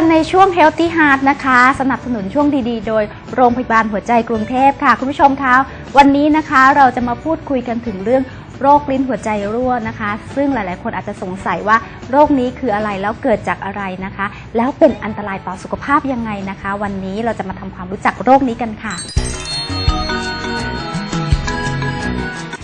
กันในช่วง Healthy Heart นะคะ สนับสนุนช่วงดีๆ โดยโรงพยาบาลหัวใจกรุงเทพค่ะ คุณผู้ชมคะวันนี้นะคะเราจะมาพูดคุยกันถึงเรื่องโรคลิ้นหัวใจรั่วนะคะ ซึ่งหลายๆ คนอาจจะสงสัยว่าโรคนี้คืออะไรแล้วเกิดจากอะไรนะคะ แล้วเป็นอันตรายต่อสุขภาพยังไงนะคะ วันนี้เราจะมาทำความรู้จักโรคนี้กันค่ะ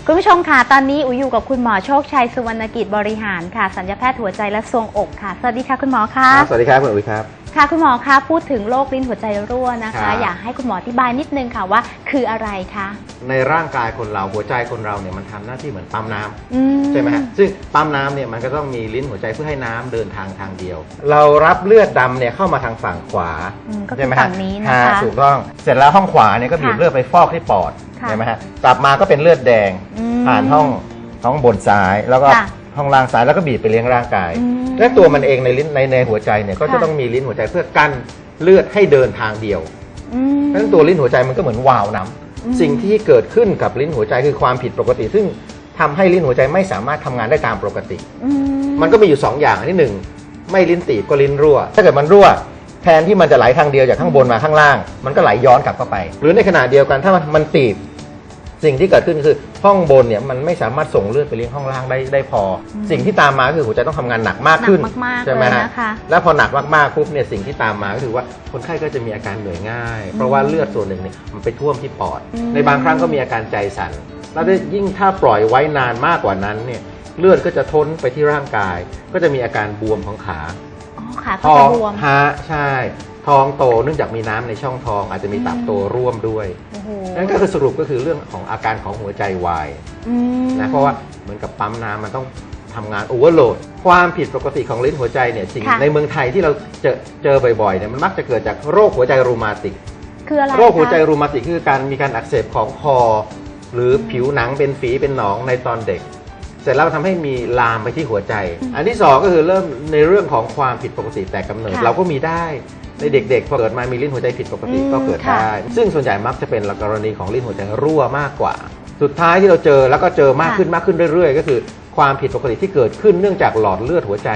คุณผู้ชมค่ะ ตอนนี้อุยอยู่กับคุณหมอโชคชัยสุวรรณกิจบริหารค่ะ สัญญาแพทย์หัวใจและทรวงอกค่ะ สวัสดีค่ะคุณหมอคะครับสวัสดีครับคุณอุ๋ยครับ ค่ะคุณหมอคะพูดถึงโรคลิ้นหัวใจรั่วนะครัคะ บ อยากให้คุณหมออธิบายนิดนึงค่ะว่า คืออะไรคะในร่างกายคนเราหัวใจคนเราเนี่ยมันทำหน้าที่เหมือนปั๊มน้ำอื ใช่ไหมฮะซึ่งปั๊มน้ำเนี่ยมันก็ต้องมีลิ้นหัวใจเพื่อให้น้ำเดินทางทางเดียว เรารับเลือดดำเนี่ยเข้ามาทางฝั่งขวาอืมก็คืใช่อไหมฝั่ฮะงนี้ฮนะคะถูกต้องเสร็จแล้วห้องขวาเนี่ยก็บีบค่ะเลือดไปฟอกที่ปอดค่ะใช่ไหมฮะกลับมาก็เป็นเลือดแดงอืมผ่านห้องห้องบนซ้าย แล้วก็ค่ะ ห้องล่างซ้ายแล้วก็บีบไปเลี้ยงร่างกายอืมและตัวมันเองในลิ้นในในหัวใจเนี่ยก็จะค่ะต้องมีลิ้นหัวใจเพื่อกั้นเลือดให้เดินทางเดียวอืมเพราะฉะนั้นตัวลิ้นหัวใจมันก็เหมือนวาล์วน้ำอืมสิ่งที่เกิดขึ้นกับลิ้นหัวใจคือความผิดปกติ ซึ่งทำให้ลิ้นหัวใจไม่สามารถทำงานได้ตามปกติอืมันก็มีอยู่ 2 อย่างอันที่หนึ่งไม่ลิ้นตีบก็ลิ้นรั่ว ถ้าเกิดมันรั่วแทนที่มันจะไหลทางเดียวจากข้างบนมาข้างล่าง มันก็ไหลย้อนกลับเข้าไป หรือในขณะเดียวกันถ้ามันตีบ สิ่งที่เกิดขึ้นคือห้องบนเนี่ยมันไม่สามารถส่งเลือดไปเลี้ยงห้องล่างได้ได้พออสิ่งที่ตามมาก็คือหัวใจต้องทำงานหนักมากขึ้นหนักมากๆใช่ไหมเลยฮะนะคะ แล้วพอหนักมากๆปุ๊บเนี่ยสิ่งที่ตามมาก็คือว่าคนไข้ก็จะมีอาการเหนื่อยง่าย เพราะว่าเลือดส่วนหนึ่งเนี่ยมันไปท่วมที่ปอด อืม ในบางครั้งก็มีอาการใจสั่นแล้วยิ่งถ้าปล่อยไว้นานมากกว่านั้นเนี่ยเลือดก็จะท้นไปที่ร่างกาย ก็จะมีอาการบวมของขา อ๋อขาท้ก็อจะงบวม ฮะใช่ ท้องโตเนื่องจากมีน้ำในช่องท้อง อาจจะมีตับโตร่วมด้วยโอ้โหนั่นก็คือสรุปก็คือเรื่องของอาการของหัวใจวายอืมนะเพราะว่าเหมือนกับปั๊มน้ำมันต้องทำงานโอเวอร์โหลดความผิดปกติของลิ้นหัวใจเนี่ยสิ่งค่ะในเมืองไทยที่เราเจอเจอบ่อยๆเนี่ยมันมักจะเกิดจากโรคหัวใจรูมาติกคืออะไรโรคหัวใจคะรูมาติกคือการมีการอักเสบของคอ หรือผิวหนังเป็นฝีเป็นหนองในตอนเด็ก เสร็จแล้วทำให้มีลามไปที่หัวใจ อันที่สองก็คือเริ่มในเรื่องของความผิดปกติแต่กำเนิดค่ะเราก็มีได้ ในเด็กๆพอเกิดมามีลิ้นหัวใจผิดปกติอืมก็เกิดค่ะได้ ซึ่งส่วนใหญ่มักจะเป็นกรณีของลิ้นหัวใจรั่วมากกว่า สุดท้ายที่เราเจอแล้วก็เจอมากขึ้นมากขึ้นเรื่อยๆ ก็คือ ความผิดปกติที่เกิดขึ้นเนื่องจากหลอดเลือดหัวใจ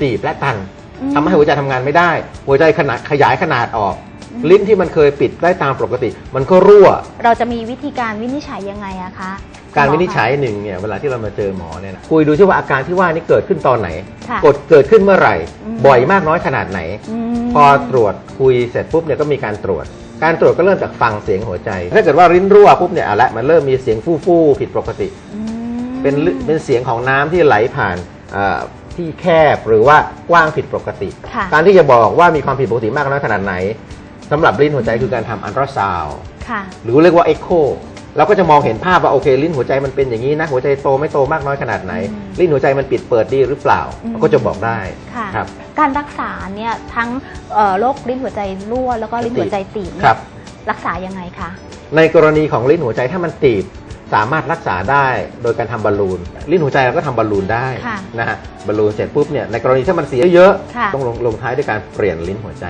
ตีบและตันอืมทำให้หัวใจทำงานไม่ได้ หัวใจขนาดขยายขนาดออกอืมลิ้นที่มันเคยปิดได้ตามปกติ มันก็รั่ว เราจะมีวิธีการวินิจฉัยยังไงอะคะการคุณหมอวินิจฉัยหนึ่งเนี่ยเวลาที่เรามาเจอหมอเนี่ยนะคุยดูที่ว่าอาการที่ว่านี่เกิดขึ้นตอนไหนค่ะกดเกิดขึ้นเมื่อไหร่อืม บ่อยมากน้อยขนาดไหนอืมพอตรวจคุยเสร็จปุ๊บเนี่ยก็มีการตรวจ การตรวจก็เริ่มจากฟังเสียงหัวใจ ถ้าเกิดว่าริ้นรั่วปุ๊บเนี่ยเอาละมันเริ่มมีเสียงฟู่ฟู่ๆผิดปกติอืมเป็นลึเป็นเสียงของน้ำที่ไหลผ่านเอ่อที่แคบหรือว่ากว้างผิดปกติค่ะการที่จะบอกว่ามีความผิดปกติมากน้อยขนาดไหนสำหรับลิ้นหัวใจคือการทำอันตราซาวด์ค่ะหรือเรียกว่าเอ็กโค เราก็จะมองเห็นภาพว่าโอเคลิ้นหัวใจมันเป็นอย่างนี้นะ หัวใจโตไม่โตมากน้อยขนาดไหนอืมลิ้นหัวใจมันปิดเปิดดีหรือเปล่าอืมเราก็จะบอกได้ค่ะครับการรักษาเนี่ยทั้งเอ่อโรคลิ้นหัวใจรั่วแล้วก็ลิ้นหัวใจตีบเนี่ยครับรักษายังไงคะในกรณีของลิ้นหัวใจถ้ามันตีบ สามารถรักษาได้โดยการทำบอลลูนลิ้นหัวใจเราก็ทำบอลลูนได้ค่ะนะฮะบอลลูนเสร็จปุ๊บเนี่ยในกรณีถ้ามันเสียเยอะค่ะต้องลงลงท้ายด้วยการเปลี่ยนลิ้นหัวใจ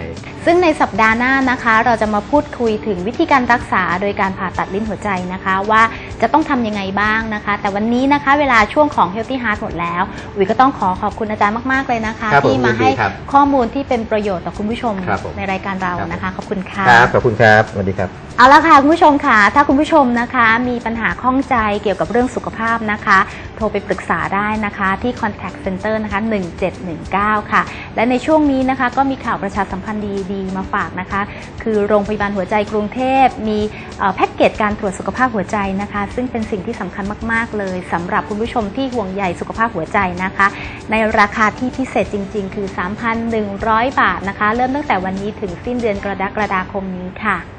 ซึ่งในสัปดาห์หน้านะคะ เราจะมาพูดคุยถึงวิธีการรักษาโดยการผ่าตัดลิ้นหัวใจนะคะ ว่าจะต้องทำยังไงบ้างนะคะ แต่วันนี้นะคะเวลาช่วงของ Healthy Heart หมดแล้ววิก็ต้องขอขอบคุณอาจารย์มาก ๆ เลยนะคะครับผมที่มาให้ยินดีครับข้อมูลที่เป็นประโยชน์ต่อคุณผู้ชมครับผมในรายการเรานะคะ ขอบคุณค่ะครับขอบคุณครับสวัสดีครับ เอาละค่ะคุณผู้ชมค่ะ ถ้าคุณผู้ชมนะคะ มีปัญหาข้องใจเกี่ยวกับเรื่องสุขภาพนะคะ โทรไปปรึกษาได้นะคะที่ contact center นะคะ 1719 ค่ะ และในช่วงนี้นะคะก็มีข่าวประชาสัมพันธ์ดีๆ มาฝากนะคะ คือโรงพยาบาลหัวใจกรุงเทพ มีแพ็กเกจการตรวจสุขภาพหัวใจนะคะ ซึ่งเป็นสิ่งที่สำคัญมากๆเลยสำหรับคุณผู้ชมที่ห่วงใยสุขภาพหัวใจนะคะ ในราคาที่พิเศษจริง ๆ คือ 3,100 บาทนะคะ เริ่มตั้งแต่วันนี้ถึงสิ้นเดือนกรกฎาคมนี้ค่ะ